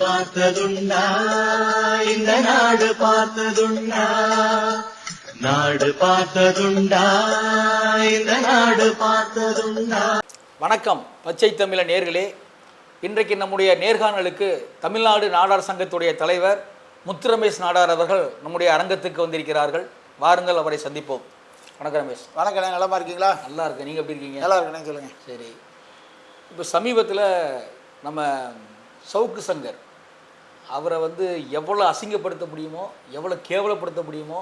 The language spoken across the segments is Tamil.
பார்த்ததுண்டா இந்த நாடு பார்த்ததுண்டா நாடு பார்த்ததுண்டா இந்த நாடு பார்த்ததுண்டா. வணக்கம் பச்சை தமிழ நேர்களே. இன்றைக்கு நம்முடைய நேர்காணலுக்கு தமிழ்நாடு நாடார் சங்கத்துடைய தலைவர் முத்து ரமேஷ் நாடார் அவர்கள் நம்முடைய அரங்கத்துக்கு வந்திருக்கிறார்கள். வாருங்கள் அவரை சந்திப்போம். வணக்கம் ரமேஷ். வணக்கம் நலமா இருக்கீங்களா? நல்லா இருக்கு நீங்கள் எப்படி இருக்கீங்க? நல்லா இருக்கேன் சொல்லுங்க. சரி. இப்போ சமீபத்தில் நம்ம சவுக்கு சங்கர் அவரை வந்து எவ்வளோ அசிங்கப்படுத்த முடியுமோ எவ்வளோ கேவலப்படுத்த முடியுமோ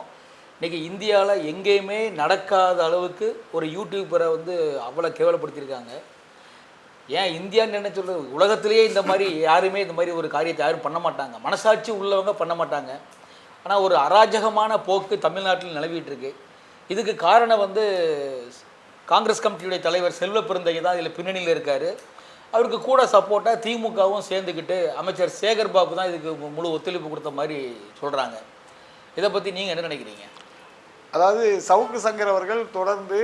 இன்றைக்கி இந்தியாவில் எங்கேயுமே நடக்காத அளவுக்கு ஒரு யூடியூபரை வந்து அவ்வளோ கேவலப்படுத்தியிருக்காங்க. ஏன் இந்தியான்னு என்ன சொல்கிறது உலகத்திலேயே இந்த மாதிரி யாருமே இந்த மாதிரி ஒரு காரியத்தை யாரும் பண்ண மாட்டாங்க. மனசாட்சி உள்ளவங்க பண்ண மாட்டாங்க. ஆனால் ஒரு அராஜகமான போக்கு தமிழ்நாட்டில் நிலவிட்டு இருக்கு இதுக்கு காரணம் வந்து காங்கிரஸ் கமிட்டியுடைய தலைவர் செல்வ பெருந்தகை தான் இதில் பின்னணியில் இருக்கார். அவருக்கு கூட சப்போர்ட்டாக திமுகவும் சேர்ந்துக்கிட்டு அமைச்சர் சேகர் பாபு தான் இதுக்கு முழு ஒத்துழைப்பு கொடுத்த மாதிரி சொல்கிறாங்க இதை பற்றி நீங்கள் என்ன நினைக்கிறீங்க? அதாவது சவுக்கு சங்கர் அவர்கள் தொடர்ந்து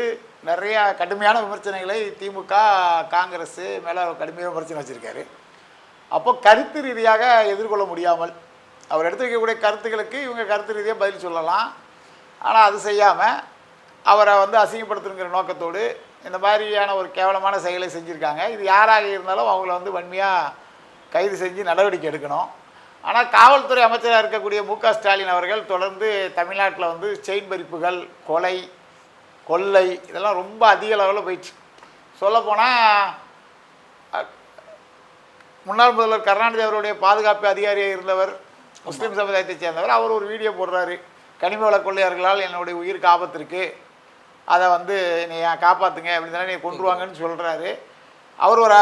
நிறையா கடுமையான விமர்சனங்களை திமுக காங்கிரஸ் மேலே கடுமையாக விமர்சனம் வச்சுருக்காரு. அப்போ கருத்து ரீதியாக எதிர்கொள்ள முடியாமல் அவர் எடுத்து வைக்கக்கூடிய கருத்துக்களுக்கு இவங்க கருத்து ரீதியாக பதில் சொல்லலாம். ஆனால் அது செய்யாமல் அவரை வந்து அசிங்கப்படுத்தணுங்கிற நோக்கத்தோடு இந்த மாதிரியான ஒரு கேவலமான செயலை செஞ்சுருக்காங்க. இது யாராக இருந்தாலும் அவங்கள வந்து வன்மையாக கைது செஞ்சு நடவடிக்கை எடுக்கணும். ஆனால் காவல்துறை அமைச்சராக இருக்கக்கூடிய மு ஸ்டாலின் அவர்கள் தொடர்ந்து தமிழ்நாட்டில் வந்து செயின் பறிப்புகள் கொலை கொள்ளை இதெல்லாம் ரொம்ப அதிக லெவலில் போயிடுச்சு. சொல்லப்போனால் முன்னாள் முதல்வர் கருணாநிதி அவருடைய பாதுகாப்பு அதிகாரியாக இருந்தவர் முஸ்லீம் சமுதாயத்தைச் சேர்ந்தவர் அவர் ஒரு வீடியோ போடுறாரு. கனிம வள கொள்ளையர்களால் என்னுடைய உயிருக்கு ஆபத்து இருக்குது அதை வந்து நீ காப்பாற்றுங்க அப்படின்னு நீ கொண்டுருவாங்கன்னு சொல்கிறாரு அவர் ஒரு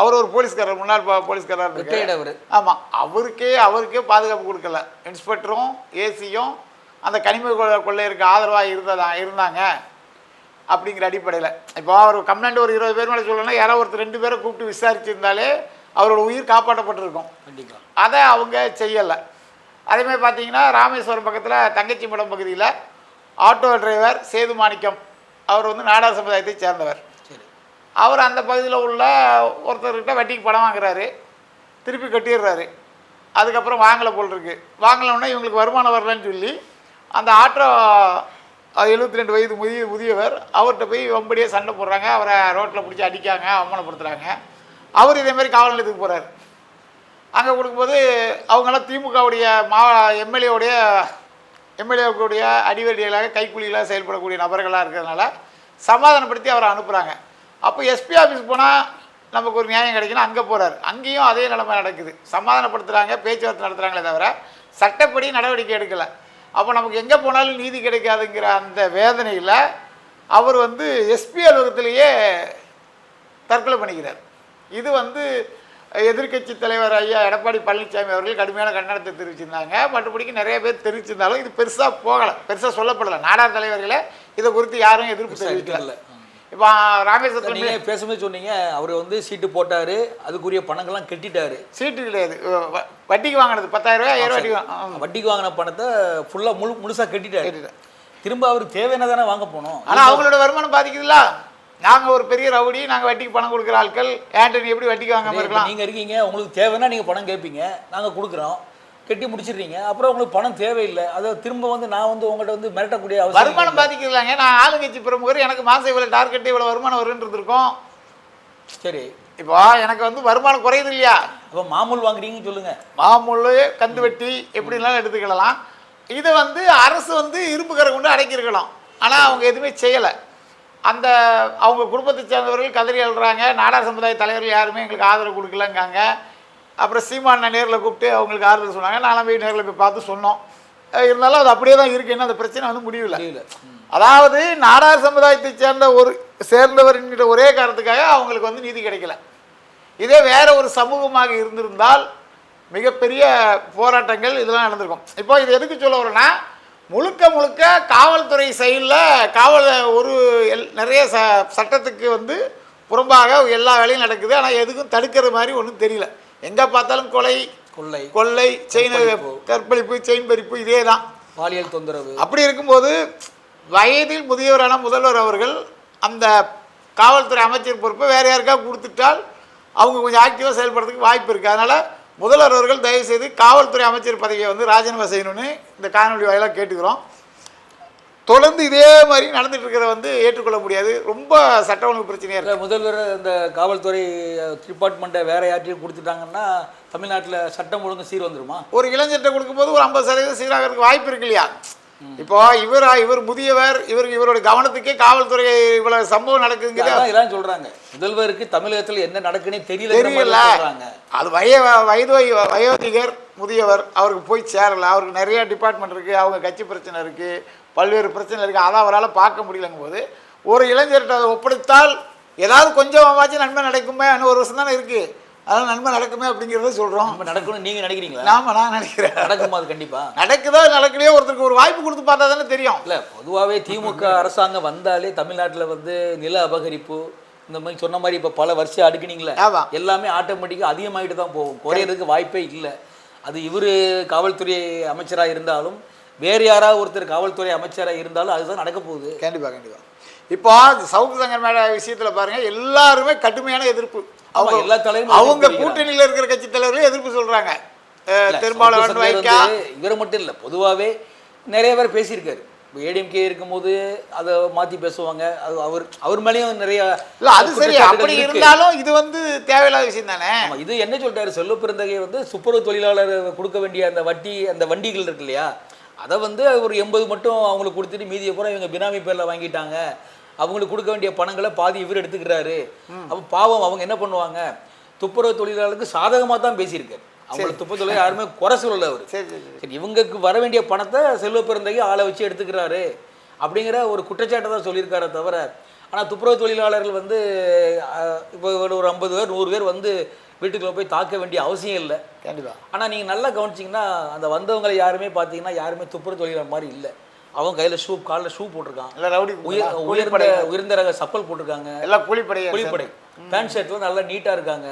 அவர் ஒரு போலீஸ்காரர் முன்னாள் போலீஸ்காரர் இருக்காரு. ஆமாம் அவருக்கே அவருக்கே பாதுகாப்பு கொடுக்கல. இன்ஸ்பெக்டரும் ஏசியும் அந்த கனிம கொள்ளை கொள்ளையருக்கு ஆதரவாக இருந்ததா இருந்தாங்க. அப்படிங்கிற அடிப்படையில். இப்போ அவர் கம்ப்ளைண்ட் ஒரு இருபது பேர் மேலே சொல்லணும்னா யாரோ ஒருத்தர் ரெண்டு பேரை கூப்பிட்டு விசாரிச்சிருந்தாலே அவரோட உயிர் காப்பாற்றப்பட்டிருக்கும். கண்டிப்பாக அதை அவங்க செய்யலை. அதேமாதிரி பார்த்தீங்கன்னா ராமேஸ்வரம் பக்கத்தில் தங்கச்சி மடம் பகுதியில் ஆட்டோ டிரைவர் சேது மாணிக்கம். அவர் வந்து நாடார் சமுதாயத்தை சேர்ந்தவர். சரி. அவர் அந்த பகுதியில் உள்ள ஒருத்தர்கிட்ட வட்டிக்கு பணம் வாங்குறாரு. திருப்பி கட்டிடுறாரு. அதுக்கப்புறம் வாங்கலை போல் இருக்கு. வாங்கலைன்னா இவங்களுக்கு வருமானம் வரலன்னு சொல்லி அந்த ஆட்டோ எழுபத்தி ரெண்டு வயது முதிய முதியவர் அவர்கிட்ட போய் வம்படியே சண்டை போடுறாங்க. அவரை ரோட்டில் பிடிச்சி அடிக்காங்க அவமானப்படுத்துகிறாங்க அவர் இதே மாதிரி காவல் நிலையத்துக்கு போகிறார் அங்கே கொடுக்கும்போது அவங்களாம் திமுகவுடைய மா எம்எல்ஏவுடைய எம்எல்ஏவுடைய அடிவடிகளாக கைக்கூலிகளாக செயல்படக்கூடிய நபர்களாக இருக்கிறதுனால சமாதானப்படுத்தி அவரை அனுப்புகிறாங்க அப்போ எஸ்பி ஆஃபீஸ் போனால் நமக்கு ஒரு நியாயம் கிடைக்கணும் அங்கே போகிறார் அங்கேயும் அதே நிலைமை நடக்குது. சமாதானப்படுத்துகிறாங்க பேச்சுவார்த்தை நடத்துகிறாங்களே தவிர சட்டப்படி நடவடிக்கை எடுக்கலை. அப்போ நமக்கு எங்கே போனாலும் நீதி கிடைக்காதுங்கிற அந்த வேதனையில் அவர் வந்து எஸ்பி அலுவலகத்திலேயே தற்கொலை பண்ணிக்கிறார். இது வந்து எதிர்க்கட்சி தலைவர் ஐயா எடப்பாடி பழனிசாமி அவர்கள் கடுமையான கண்டனத்தை தெரிவிச்சிருந்தாங்க. மற்றபடிக்கு நிறைய பேர் தெரிவிச்சிருந்தாலும் இது பெருசாக போகலை. பெருசாக சொல்லப்படலை. நாடார் தலைவர்களே இதை குறித்து யாரும் எதிர்ப்பு தெரிவிக்கல. இப்போ ராமேஸ்வரத்தில் நீங்க பேசும்போது சொன்னீங்க அவர் வந்து சீட்டு போட்டாரு அதுக்குரிய பணங்கள்லாம் கட்டிட்டாரு. சீட்டு கிடையாது. வட்டிக்கு வாங்கினது பத்தாயிரம் ரூபாய் ஏழு வட்டிக்கு வட்டிக்கு வாங்கின பணத்தை ஃபுல்லா முழு முழுசா கட்டிட்டாரு. கட்டிட்டாரு. திரும்ப அவர் தேவையான தானே வாங்க போனோம். ஆனால் அவங்களோட வருமானம் பாதிக்குதுல்ல? நாங்கள் ஒரு பெரிய ரவுடி நாங்கள் வட்டிக்கு பணம் கொடுக்குற ஆட்கள். ஆண்டனி எப்படி வட்டிக்கு வாங்காமல் இப்ப இருக்கலாம்? நீங்க இருக்கீங்க உங்களுக்கு தேவைன்னா நீங்க பணம் கேட்பீங்க நாங்க கொடுக்குறோம். கட்டி முடிச்சிடுறீங்க. அப்புறம் உங்களுக்கு பணம் தேவையில்லை. அதை திரும்ப வந்து நான் வந்து உங்கள்கிட்ட வந்து மிரட்டக்கூடிய அவசியம் வருமானம் இல்லை. பாதிக்கலாங்க நான் ஆளுங்கட்சி பிரமுகர். எனக்கு மாதம் இவ்வளோ டார்கெட்டு இவ்வளோ வருமானம் வருன்றது இருக்கும் சரி. இப்போ எனக்கு வந்து வருமானம் குறையுது இல்லையா? அப்ப மாமூல் வாங்குறீங்கன்னு சொல்லுங்க. மாமூல் கந்து வெட்டி எப்படினாலும் எடுத்துக்கலாம். இதை வந்து அரசு வந்து இரும்பு கரை கொண்டு அடக்கியிருக்கலாம் ஆனால் அவங்க எதுவுமே செய்யலை. அந்த அவங்க குடும்பத்தை சேர்ந்தவர்கள் கதறி அழுறாங்க. நாடார் சமுதாய தலைவர்கள் யாருமே எங்களுக்கு ஆதரவு கொடுக்கலங்காங்க. அப்புறம் சீமான நேரில் கூப்பிட்டு அவங்களுக்கு ஆறுதல் சொன்னாங்க. நானும் போய் நேரில் போய் பார்த்து சொன்னோம். இருந்தாலும் அது அப்படியே தான் இருக்கு. இன்னும் அந்த பிரச்சனை வந்து முடியல. அதாவது நாடார் சமுதாயத்தை சேர்ந்த ஒரு சேர்ந்தவர் என்கிற ஒரே காரணத்துக்காக அவங்களுக்கு வந்து நீதி கிடைக்கல. இதே வேற ஒரு சமூகமாக இருந்திருந்தால் மிகப்பெரிய போராட்டங்கள் இதெல்லாம் நடந்திருக்கும். இப்போ இது எதுக்கு சொல்ல வரேன்னா முழுக்க முழுக்க காவல்துறை செயலில் காவல் ஒரு எல் நிறைய ச சட்டத்துக்கு வந்து புறம்பாக எல்லா வேலையும் நடக்குது. ஆனால் எதுக்கும் தடுக்கிற மாதிரி ஒன்றும் தெரியல. எங்கே பார்த்தாலும் கொலை கொள்ளை கொள்ளை செயின் கற்பழிப்பு. செயின் பறிப்பு இதே தான். பாலியல் தொந்தரவு. அப்படி இருக்கும்போது வயதில் முதியவரான முதல்வர் அவர்கள் அந்த காவல்துறை அமைச்சர் பொறுப்பை வேறு யாருக்கா கொடுத்துட்டால் அவங்க கொஞ்சம் ஆக்டிவாக செயல்படுறதுக்கு வாய்ப்பு இருக்குது அதனால் முதல்வர் அவர்கள் தயவு செய்து காவல்துறை அமைச்சர் பதவியை வந்து ராஜினாமா செய்யணும்னு இந்த காணொலி வாயிலாக கேட்டுக்கிறோம். தொடர்ந்து இதே மாதிரி நடந்துட்டு இருக்கிறத வந்து ஏற்றுக்கொள்ள முடியாது. ரொம்ப சட்ட ஒழுங்கு பிரச்சனையாக இருக்கு இல்ல, முதல்வர் இந்த காவல்துறை டிபார்ட்மெண்ட்டை வேற யார்ட்டையும் கொடுத்துட்டாங்கன்னா தமிழ்நாட்டில் சட்டம் ஒழுங்கு சீர் வந்துருமா? ஒரு இளைஞர்கிட்ட கொடுக்கும்போது ஒரு ஐம்பது சதவீதம் சீராகிறதுக்கு வாய்ப்பு இருக்கு இல்லையா? இப்போ இவர் இவர் முதியவர் இவருக்கு இவருடைய கவனத்துக்கே காவல்துறை இவ்வளவு சம்பவம் நடக்குதுங்கிறது சொல்றாங்க. முதல்வருக்கு தமிழகத்தில் என்ன நடக்குன்னே தெரியல. தெரியல அது வய வயது வய- வயோதிகர் முதியவர் அவருக்கு போய் சேரல. அவருக்கு நிறைய டிபார்ட்மெண்ட் இருக்குது அவங்க கட்சி பிரச்சனை இருக்குது பல்வேறு பிரச்சனை இருக்குது அதை அவரால் பார்க்க முடியலங்கும் போது ஒரு இளைஞர்கிட்ட அதை ஒப்படைத்தால் ஏதாவது கொஞ்சமாச்சும் நன்மை நடக்குமே இன்னும் ஒரு வருஷம் தானே இருக்குது அதனால் நன்மை நடக்குமே அப்படிங்கிறத சொல்கிறோம் நம்ம நடக்கணும்னு நீங்க நினைக்கிறீங்களா? நாம நான் நினைக்கிறேன். நடக்குமா அது கண்டிப்பா? நடக்குதோ நடக்கலையோ ஒருத்தருக்கு ஒரு வாய்ப்பு கொடுத்து பார்த்தா தானே தெரியும். இல்ல பொதுவாகவே திமுக அரசாங்கம் வந்தாலே தமிழ்நாட்டில் வந்து நில அபகரிப்பு இந்த மாதிரி சொன்ன மாதிரி இப்போ பல வருஷம் அடுக்கினீங்களே. எல்லாமே ஆட்டோமேட்டிக்காக அதிகமாகிட்டு தான் போகும். குறையிறதுக்கு வாய்ப்பே இல்லை. அது இவர் காவல்துறை அமைச்சராக இருந்தாலும் வேறு யாராவது ஒருத்தர் காவல்துறை அமைச்சராக இருந்தாலும் அதுதான் நடக்க போகுது. கண்டிப்பாக கண்டிப்பாக இப்போ சவுக்கு சங்கர் மேல விஷயத்துல பாருங்க எல்லாருமே கடுமையான எதிர்ப்பு. அவங்க எல்லா தலைவரும் அவங்க கூட்டணியில இருக்கிற கட்சி தலைவர்களும் எதிர்ப்பு சொல்றாங்க. திருமாவளவன் வைக்கா. வந்து இவர் மட்டும் இல்லை பொதுவாகவே நிறைய பேர் பேசியிருக்காரு. இப்போ ஏடிஎம்கே இருக்கும்போது அதை மாற்றி பேசுவாங்க. அது அவர் அவர் மேலேயும் நிறைய இல்ல அது சரி அப்படி. இருந்தாலும் இது வந்து தேவையில்லாத விஷயம் தானே? இது என்ன சொல்லிட்டாரு செல்வ பெருந்தகை வந்து துப்புரவு தொழிலாளர் கொடுக்க வேண்டிய அந்த வட்டி அந்த வண்டிகள் இருக்கு இல்லையா? அதை வந்து ஒரு எண்பது மட்டும் அவங்களுக்கு கொடுத்துட்டு மீதியை பூரா இவங்க பினாமி பேர்ல வாங்கிட்டாங்க. அவங்களுக்கு கொடுக்க வேண்டிய பணங்களை பாதி இவர் எடுத்துக்கிறாரு. அப்போ பாவம் அவங்க என்ன பண்ணுவாங்க? துப்புரவு தொழிலாளருக்கு சாதகமாக தான் பேசியிருக்காரு. அவங்கள துப்புரவு தொழிலாளர் யாருமே குறை சொல்லல அவர். சரி இவங்களுக்கு வர வேண்டிய பணத்தை செல்வ பெருந்தகை ஆளை வச்சு எடுத்துக்கிறாரு. அப்படிங்கிற ஒரு குற்றச்சாட்டை தான் சொல்லியிருக்காரே தவிர ஆனால் துப்புரவு தொழிலாளர்கள் வந்து இப்போ ஒரு ஐம்பது பேர் நூறு பேர் வந்து வீட்டுக்குள்ள போய் தாக்க வேண்டிய அவசியம் இல்லை. கண்டிப்பா. ஆனால் நீங்கள் நல்லா கவனிச்சிங்கன்னா அந்த வந்தவங்களை யாருமே பார்த்தீங்கன்னா யாருமே துப்புரவு தொழிலாளர் மாதிரி இல்லை. அவங்க கையில் ஷூ காலில் ஷூ போட்டிருக்கான். ரவுடி உயர் உயர்ந்த கூலிப்படை உயர்ந்த ரக சப்பல் போட்டிருக்காங்க. எல்லாம் கூலிப்படை புலிப்படை பேண்ட் ஷர்ட்லாம் நல்லா நீட்டாக இருக்காங்க.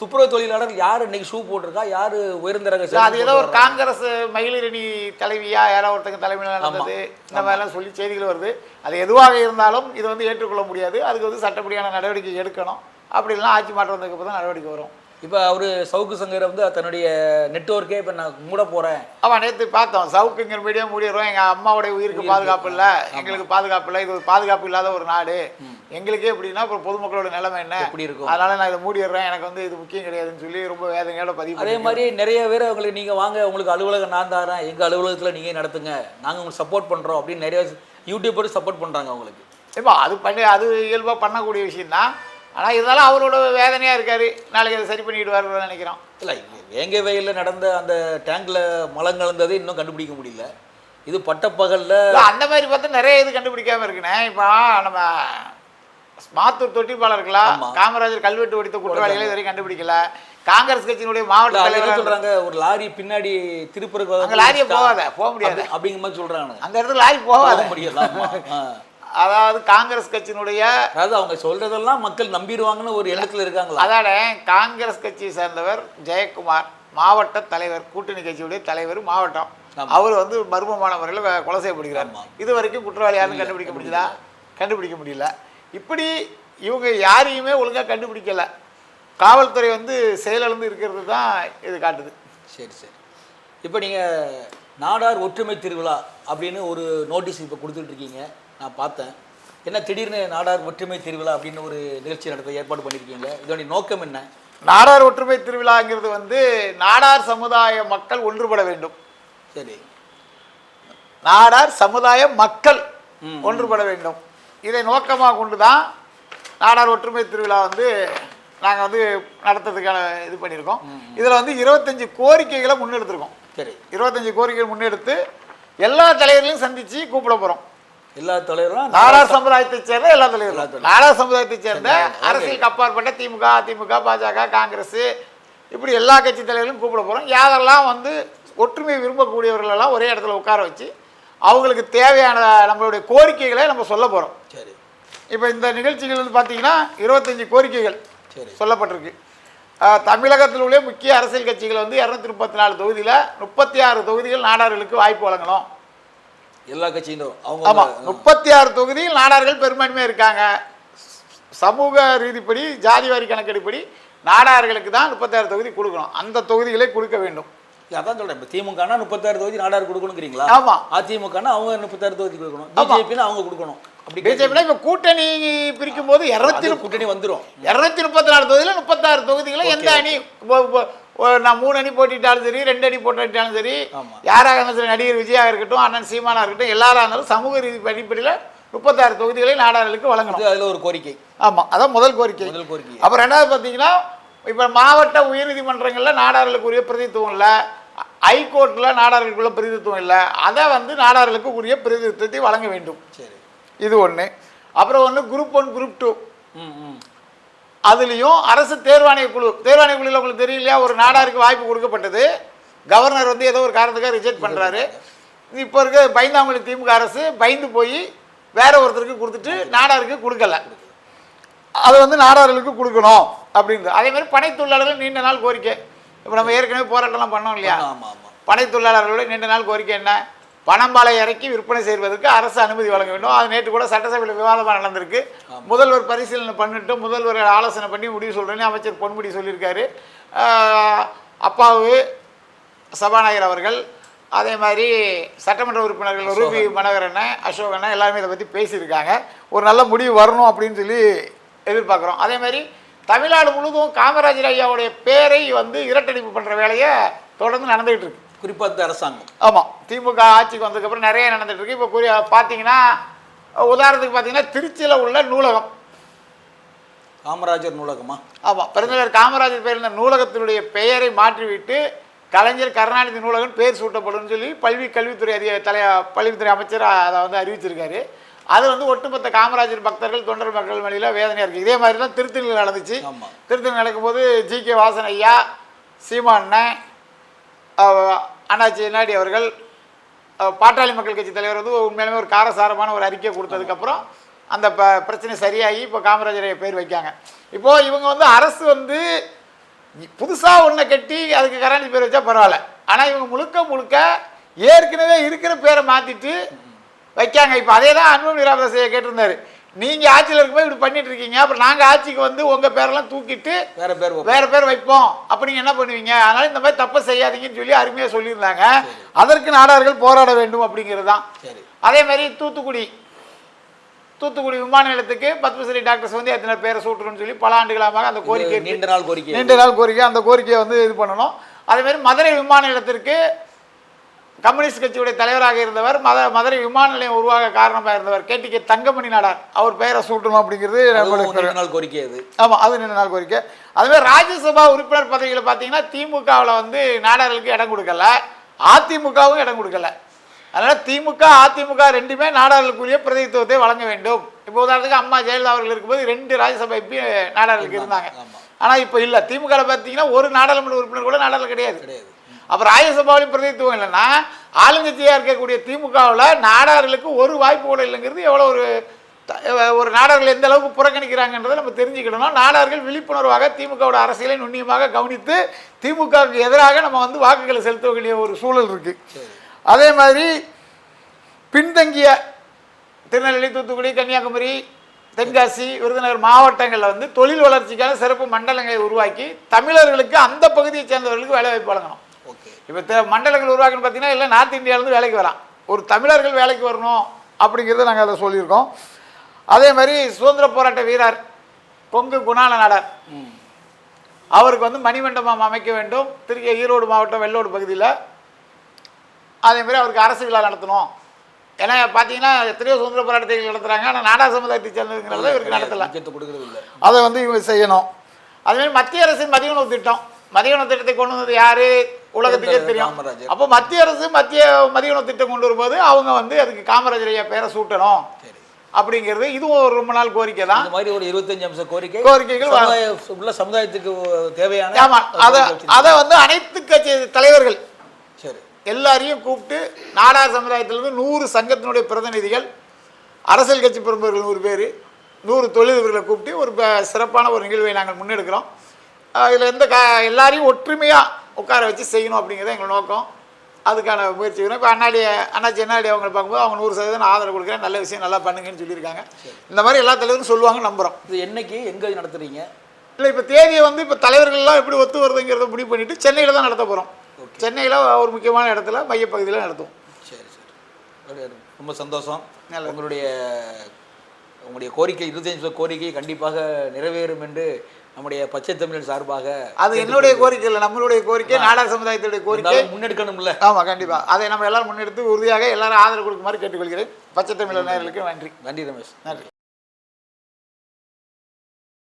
துப்புரவு தொழிலாளர் யார் இன்னைக்கு ஷூ போட்டிருக்கா? யார் உயர்ந்த ரக அது ஏதோ ஒரு? காங்கிரஸ் மகளிரணி தலைவியா யாரோ ஒருத்தங்க தலைமையில் நடந்தது. இந்த மாதிரிலாம் சொல்லி செய்திகள் வருது. அது எதுவாக இருந்தாலும் இது வந்து ஏற்றுக்கொள்ள முடியாது. அதுக்கு வந்து சட்டப்படியான நடவடிக்கை எடுக்கணும். அப்படிலாம் ஆட்சி மாற்றம் வந்ததுக்கு தான் நடவடிக்கை வரும். இப்போ அவர் சவுக்கு சங்கர் வந்து தன்னுடைய நெட்வொர்க்கே இப்போ நான் மூட போகிறேன் ஆமாம் நேற்று பார்த்தோம். சவுக்குங்கிற மீடியா மூடிடுறோம். எங்கள் அம்மாவுடைய உயிருக்கு பாதுகாப்பு இல்லை. எங்களுக்கு பாதுகாப்பு இல்லை. இது ஒரு பாதுகாப்பு இல்லாத ஒரு நாடு. எங்களுக்கே எப்படின்னா அப்புறம் பொதுமக்களோட நிலைமை என்ன? எப்படி இருக்கும்? அதனால நான் இதை மூடிடுறேன். எனக்கு வந்து இது முக்கியம் கிடையாதுன்னு சொல்லி ரொம்ப வேதனையோட பதிவு அதே. மாதிரி நிறைய பேர் அவங்களுக்கு நீங்கள் வாங்க. உங்களுக்கு அலுவலகம் நான் தரேன். எங்கள் அலுவலகத்தில் நீங்கள் நடத்துங்க. நாங்கள் உங்களுக்கு சப்போர்ட் பண்ணுறோம் அப்படின்னு நிறைய யூடியூபர் சப்போர்ட் பண்ணுறாங்க அவங்களுக்கு. ஏப்பா அது பண்ணி அது இயல்பாக பண்ணக்கூடிய விஷயம்தான். ஆனால் இருந்தாலும் அவரோட வேதனையாக இருக்காரு. நாளைக்கு அதை சரி பண்ணிடுவாருன்னு நினைக்கிறோம். இல்லை வேங்க வயலில் நடந்த அந்த டேங்கில் மலம் கலந்ததை இன்னும் கண்டுபிடிக்க முடியல. இது பட்டப்பகலில் அந்த மாதிரி பார்த்தா நிறைய இது கண்டுபிடிக்காம இருக்குண்ணே. இப்போ நம்ம மாத்தூர் தொட்டிப்பாளர்களா. காமராஜர் கல்வெட்டு ஒடித்த குற்றவாளிகளை இது வரைக்கும் கண்டுபிடிக்கல. காங்கிரஸ் கட்சியினுடைய மாவட்ட தலைவர் சொல்கிறாங்க ஒரு லாரி பின்னாடி திருப்பூருக்கு லாரியே போகாத போக முடியாது. அப்படி- அப்படிங்கிற மாதிரி சொல்கிறாங்க அந்த இடத்துல லாரி போகாத. ஆ. அதாவது காங்கிரஸ் கட்சியினுடைய அதாவது அவங்க சொல்றதெல்லாம் மக்கள் நம்பிடுவாங்கன்னு ஒரு எண்ணத்துல இருக்காங்களா? அதான காங்கிரஸ் கட்சியை சேர்ந்தவர் ஜெயக்குமார் மாவட்ட தலைவர் கூட்டணி கட்சியுடைய தலைவர் மாவட்டம். அவர் வந்து மர்மமான முறையில் கொலை செய்யப்படுகிறார். இது வரைக்கும் குற்றவாளி யாரும் கண்டுபிடிக்க முடியுதா கண்டுபிடிக்க முடியல. இப்படி இவங்க யாரையுமே ஒழுங்கா கண்டுபிடிக்கல. காவல்துறை வந்து செயலிழந்து இருக்கிறது தான் இது காட்டுது. சரி சரி. இப்போ நீங்க நாடார் ஒற்றுமை திருவிழா அப்படின்னு ஒரு நோட்டீஸ் இப்போ கொடுத்துட்டு இருக்கீங்க. நான் பார்த்தேன். என்ன திடீர்னு நாடார் ஒற்றுமை திருவிழா அப்படின்னு ஒரு நிகழ்ச்சி நடத்த ஏற்பாடு பண்ணியிருக்கீங்க இதோடைய நோக்கம் என்ன? நாடார் ஒற்றுமை திருவிழாங்கிறது வந்து நாடார் சமுதாய மக்கள் ஒன்றுபட வேண்டும். சரி. நாடார் சமுதாய மக்கள். ஒன்றுபட வேண்டும். இதை நோக்கமாக கொண்டு தான் நாடார் ஒற்றுமை திருவிழா வந்து நாங்கள் வந்து நடத்துறதுக்கான இது பண்ணியிருக்கோம். இதில் வந்து இருபத்தஞ்சு கோரிக்கைகளை முன்னெடுத்திருக்கோம். சரி. இருபத்தஞ்சு கோரிக்கைகள் முன்னெடுத்து எல்லா தலைவர்களையும் சந்தித்து கூப்பிட போகிறோம் எல்லா தலைவரும் நாடார் சமுதாயத்தைச் சேர்ந்த எல்லா தலைவரும். நாடார் சமுதாயத்தைச் சேர்ந்த. அரசியலுக்கு அப்பாற்பட்ட திமுக அதிமுக பாஜக காங்கிரஸ் இப்படி எல்லா கட்சி தலைவர்களும் கூப்பிட போகிறோம் யாரெல்லாம் வந்து ஒற்றுமை விரும்பக்கூடியவர்களெல்லாம் ஒரே இடத்துல உட்கார வச்சு அவங்களுக்கு தேவையான நம்மளுடைய கோரிக்கைகளை நம்ம சொல்ல போகிறோம் சரி. இப்போ இந்த நிகழ்ச்சிகள் வந்து பார்த்தீங்கன்னா இருபத்தஞ்சி கோரிக்கைகள் சரி. சொல்லப்பட்டிருக்கு. தமிழகத்தில் உள்ள முக்கிய அரசியல் கட்சிகள் வந்து இரநூத்தி முப்பத்தி நாலு தொகுதியில் முப்பத்தி ஆறு தொகுதிகள் நாடார்களுக்கு வாய்ப்பு வழங்கணும். எல்லா கட்சியினரும் ஆமாம் அவங்க முப்பத்தி ஆறு தொகுதியில் நாடார்கள் பெரும்பான்மையாக இருக்காங்க. சமூக ரீதிப்படி ஜாதி வாரி கணக்கெடுப்படி நாடார்களுக்கு தான் முப்பத்தாறு தொகுதி கொடுக்கணும். அந்த தொகுதிகளை கொடுக்க வேண்டும். இல்ல, அதான் சொல்றேன். இப்போ திமுகனா முப்பத்தாறு தொகுதி நாடார் கொடுக்கணுங்கிறீங்களா? ஆமா. அதிமுகனா அவங்க முப்பத்தாறு தொகுதி கொடுக்கணும். பிஜேபினா அவங்க கொடுக்கணும். அப்படி பிஜேபியில் இப்போ கூட்டணி பிரிக்கும் போது இரநூத்தி கூட்டணி வந்துரும். இரநூத்தி முப்பத்தி நாலு தொகுதியில் முப்பத்தாறு தொகுதிகளை எந்த அணி நான் மூணு அணி போட்டிட்டாலும் சரி ரெண்டு அணி போட்டிட்டாலும் சரி. யாராக இருந்தாலும் சரி நடிகர் விஜயா இருக்கட்டும் அண்ணன் சீமானா இருக்கட்டும் எல்லாரா இருந்தாலும் சமூக ரீதி அடிப்படையில் முப்பத்தாறு தொகுதிகளை நாடாளுக்கு வழங்கணும். அதுல ஒரு கோரிக்கை. ஆமாம் அதான் முதல் கோரிக்கை. முதல் கோரிக்கை. அப்புறம் ரெண்டாவது பார்த்தீங்கன்னா இப்போ மாவட்ட உயர்நீதிமன்றங்களில் நாடார்களுக்குரிய பிரதித்துவம் இல்லை ஹைகோர்ட்டில் நாடார்களுக்குள்ள பிரதித்துவம் இல்லை அதை வந்து நாடார்களுக்கு உரிய பிரதித்துவத்தை வழங்க வேண்டும். சரி. இது ஒன்று அப்புறம் ஒன்று குரூப் ஒன் குரூப் டூ அதுலேயும் அரசு தேர்வாணைய குழு தேர்வாணைய குழுவில் உங்களுக்கு தெரியலையா ஒரு நாடாருக்கு வாய்ப்பு கொடுக்கப்பட்டது. கவர்னர் வந்து ஏதோ ஒரு காரணத்துக்காக ரிஜெக்ட் பண்ணுறாரு இப்போ இருக்க பயந்தாங்குழி திமுக அரசு பயந்து போய் வேற ஒருத்தருக்கு கொடுத்துட்டு நாடாருக்கு கொடுக்கல. அது வந்து நாடார்களுக்கு கொடுக்கணும் அப்படின்றது அதே மாதிரி பனை தொழிலாளர்கள் நீண்ட நாள் கோரிக்கை. இப்போ நம்ம ஏற்கனவே போராட்டம்லாம் பண்ணோம் இல்லையா? பனை தொழிலாளர்களோட நீண்ட நாள் கோரிக்கை என்ன? பணம்பாலை இறக்கி விற்பனை செய்வதற்கு அரசு அனுமதி வழங்க வேண்டும். அது நேற்று கூட சட்டசபையில் விவாதமாக நடந்திருக்கு. முதல்வர் பரிசீலனை பண்ணிட்டு முதல்வர் ஆலோசனை பண்ணி முடிவு சொல்கிறேன்னு அமைச்சர் பொன்முடி சொல்லியிருக்காரு. அப்பாவு சபாநாயகர் அவர்கள் அதே மாதிரி சட்டமன்ற உறுப்பினர்கள் ரூபி மனோகரன் அசோகன் எல்லாருமே இதை பற்றி பேசியிருக்காங்க. ஒரு நல்ல முடிவு வரணும் அப்படின்னு சொல்லி எதிர்பார்க்குறோம். அதே மாதிரி தமிழ்நாடு முழுவதும் காமராஜர் ஐயாவுடைய பேரை வந்து இரட்டடிப்பு பண்ணுற வேலையை தொடர்ந்து நடந்துகிட்டு இருக்கு. குறிப்பா இந்த அரசாங்கம். ஆமாம் திமுக ஆட்சிக்கு வந்ததுக்கப்புறம் நிறைய நடந்துட்டு இருக்கு. இப்போ குறி பார்த்தீங்கன்னா உதாரணத்துக்கு பார்த்தீங்கன்னா திருச்சியில் உள்ள நூலகம். காமராஜர் நூலகமா? ஆமாம் பெருந்தலைவர் காமராஜர் பேர் இருந்த நூலகத்தினுடைய பெயரை மாற்றிவிட்டு கலைஞர் கருணாநிதி நூலகம் பேர் சூட்டப்படும்னு சொல்லி பல்வி கல்வித்துறை அதிக தலைய பள்ளித்துறை அமைச்சர் அதை வந்து அறிவிச்சிருக்காரு. அது வந்து ஒட்டுமொத்த காமராஜர் பக்தர்கள் தொண்டர் மக்கள் வழியில் வேதனையாக இருக்குது இதே மாதிரி தான் திருத்தணியில் நடந்துச்சு. திருத்தணி நடக்கும்போது ஜி கே வாசன் ஐயா சீமானண்ணன் அஹ், அண்ணாச்சி என்னாடி அவர்கள் பாட்டாளி மக்கள் கட்சி தலைவர் வந்து உண்மையிலுமே ஒரு காரசாரமான ஒரு அறிக்கை கொடுத்ததுக்கப்புறம் அந்த ப பிரச்சனை சரியாகி இப்போ காமராஜரை பேர் வைக்காங்க. இப்போது இவங்க வந்து அரசு வந்து புதுசாக ஒன்றை கட்டி அதுக்கு கருணாநிதி பேர் வச்சா பரவாயில்ல. ஆனால் இவங்க முழுக்க முழுக்க ஏற்கனவே இருக்கிற பேரை மாற்றிட்டு வைக்காங்க. இப்போ அதே தான் அன்பு நிராபரசையை கேட்டிருந்தாரு. நீங்கள் ஆட்சியில் இருக்கும்போது இப்படி பண்ணிட்டு இருக்கீங்க. அப்புறம் நாங்கள் ஆட்சிக்கு வந்து உங்கள் பேரெல்லாம் தூக்கிட்டு வேற பேர். வேற பேர் வைப்போம். அப்ப நீங்க என்ன பண்ணுவீங்க? அதனால இந்த மாதிரி தப்பு செய்யாதீங்கன்னு சொல்லி அருமையா சொல்லியிருந்தாங்க. அதற்கு நாடார்கள் போராட வேண்டும் அப்படிங்கிறது தான். அதே மாதிரி தூத்துக்குடி. தூத்துக்குடி விமான நிலையத்துக்கு பத்மஸ்ரீ டாக்டர் சிவந்தி எத்தனை பேரை சூட்டணும்னு சொல்லி பல ஆண்டுகளாக அந்த கோரிக்கை. நீண்ட நாள் கோரிக்கை. நீண்ட நாள் கோரிக்கை அந்த கோரிக்கையை வந்து இது பண்ணணும். அதே மாதிரி மதுரை விமான நிலையத்திற்கு கம்யூனிஸ்ட் கட்சியுடைய தலைவராக இருந்தவர் மத மதுரை விமான நிலையம் உருவாக காரணமாக இருந்தவர் கேடிகே தங்கமணி நாடார். அவர் பெயரை சூட்டணும் அப்படிங்கிறது நீண்ட நாள் கோரிக்கை அது. ஆமாம் அது நீண்ட நாள் கோரிக்கை. அதுமாதிரி ராஜ்யசபா உறுப்பினர் பதவிகளை பார்த்தீங்கன்னா திமுகவில் வந்து நாடார்களுக்கு இடம் கொடுக்கல. அதிமுகவும் இடம் கொடுக்கல. அதனால் திமுக அதிமுக ரெண்டுமே நாடார்களுக்குரிய பிரதித்துவத்தை வழங்க வேண்டும். இப்போ உதாரணத்துக்கு அம்மா ஜெயலலிதா அவர்கள் இருக்கும்போது ரெண்டு ராஜ்யசபா எம்பி நாடார்களுக்கு இருந்தாங்க. ஆனால் இப்போ இல்லை. திமுகவில் பார்த்தீங்கன்னா ஒரு நாடாளுமன்ற உறுப்பினர் கூட நாடாளு கிடையாது. கிடையாது. அப்போ ராஜ்யசபாவிலும் பிரதித்துவம் இல்லைன்னா ஆளுங்கட்சியாக இருக்கக்கூடிய திமுகவில் நாடார்களுக்கு ஒரு வாய்ப்பு கூட இல்லைங்கிறது எவ்வளோ ஒரு த- ஒரு நாடார்கள் எந்த அளவுக்கு புறக்கணிக்கிறாங்கன்றதை நம்ம தெரிஞ்சுக்கிடணும் நாடார்கள் விழிப்புணர்வாக திமுகவோட அரசியலை நுண்ணியமாக கவனித்து திமுகவுக்கு எதிராக நம்ம வந்து வாக்குகளை செலுத்த வேண்டிய ஒரு சூழல் இருக்குது அதே மாதிரி பின்தங்கிய திருநெல்வேலி தூத்துக்குடி கன்னியாகுமரி தென்காசி விருதுநகர் மாவட்டங்களில் வந்து தொழில் வளர்ச்சிக்கான சிறப்பு மண்டலங்களை உருவாக்கி தமிழர்களுக்கு அந்த பகுதியை சேர்ந்தவர்களுக்கு வேலைவாய்ப்பு வழங்கணும். இப்போ தெ மண்டலங்கள் உருவாக்குன்னு பார்த்தீங்கன்னா இல்லை நார்த் இந்தியாவிலேருந்து வேலைக்கு வரான் ஒரு தமிழர்கள் வேலைக்கு வரணும் அப்படிங்கிறத நாங்கள் அதை சொல்லியிருக்கோம். அதே மாதிரி சுதந்திர போராட்ட வீரர் கொங்கு குணால நாடார். ம். அவருக்கு வந்து மணிமண்டபம் அமைக்க வேண்டும். திருச்சி ஈரோடு மாவட்டம் வெள்ளோடு பகுதியில். அதே மாதிரி அவருக்கு அரசு விழா நடத்தணும். ஏன்னா பார்த்தீங்கன்னா எத்தனையோ சுதந்திர போராட்டத்தை நடத்துகிறாங்க ஆனால் நாடா சமுதாயத்தை சேர்ந்ததுங்கிறத இவருக்கு நடத்தலை. அதை வந்து இவங்க செய்யணும். அதேமாதிரி மத்திய அரசின் மதிய உணவு திட்டம். மதிய உணவு திட்டத்தை கொண்டு வந்தது யாரு? உலகத்துக்கே தெரியும். அப்போ மத்திய அரசு மத்திய மதிய உணவு திட்டம் கொண்டு வரும்போது அவங்க வந்து அதுக்கு காமராஜர் ஐயா பேரை சூட்டணும். அப்படிங்கிறது இதுவும் ஒரு ரொம்ப நாள் கோரிக்கை தான். இந்த மாதிரி ஒரு இருபத்தஞ்சு அம்ச கோரிக்கை. கோரிக்கைகள் உள்ள சமுதாயத்துக்கு தேவையான ஆமா அதை அதை வந்து அனைத்து கட்சி தலைவர்கள் சரி. எல்லாரையும் கூப்பிட்டு நாடார் சமுதாயத்திலிருந்து நூறு சங்கத்தினுடைய பிரதிநிதிகள் அரசியல் கட்சி பிரமுகர்கள் நூறு பேர் நூறு தொழிலதிபர்களை கூப்பிட்டு ஒரு சிறப்பான ஒரு நிகழ்வை நாங்கள் முன்னெடுக்கிறோம். இதில் எந்த க எல்லாரையும் ஒற்றுமையாக உட்கார வச்சு செய்யணும் அப்படிங்கிறது எங்கள் நோக்கம். அதுக்கான முயற்சி இப்போ அண்ணாடி அண்ணாச்சி அண்ணாடி அவங்களை பார்க்கும்போது அவங்க நூறு சதவீதம் ஆதரவு கொடுக்குறேன். நல்ல விஷயம் நல்லா பண்ணுங்கன்னு சொல்லியிருக்காங்க. இந்த மாதிரி எல்லா தலைவரும் சொல்லுவாங்க நம்புகிறோம் இது என்னைக்கு எங்க நடத்துறீங்க? இல்லை இப்போ தேதியை வந்து இப்போ தலைவர்கள்லாம் எப்படி ஒத்து வருதுங்கிறத முடிவு பண்ணிட்டு சென்னையில் தான் நடத்த போகிறோம் சென்னையில் ஒரு முக்கியமான இடத்துல மையப்பகுதியில் நடத்துவோம். சரி சரி. ரொம்ப சந்தோஷம். உங்களுடைய உங்களுடைய கோரிக்கை இருபத்தஞ்சு கோரிக்கை கண்டிப்பாக நிறைவேறும் என்று நம்முடைய பச்சை தமிழர் சார்பாக அது என்னுடைய கோரிக்கை இல்லை நம்மளுடைய கோரிக்கை நாடார் சமுதாயத்துடைய கோரிக்கை. முன்னெடுக்கணும்ல. ஆமாம் கண்டிப்பாக அதை நம்ம எல்லாரும் முன்னெடுத்து உறுதியாக எல்லாரும் ஆதரவு கொடுக்குமாறு கேட்டுக்கொள்கிறேன். பச்சை தமிழர் நேயர்களுக்கு நன்றி. நன்றி ரமேஷ். நன்றி.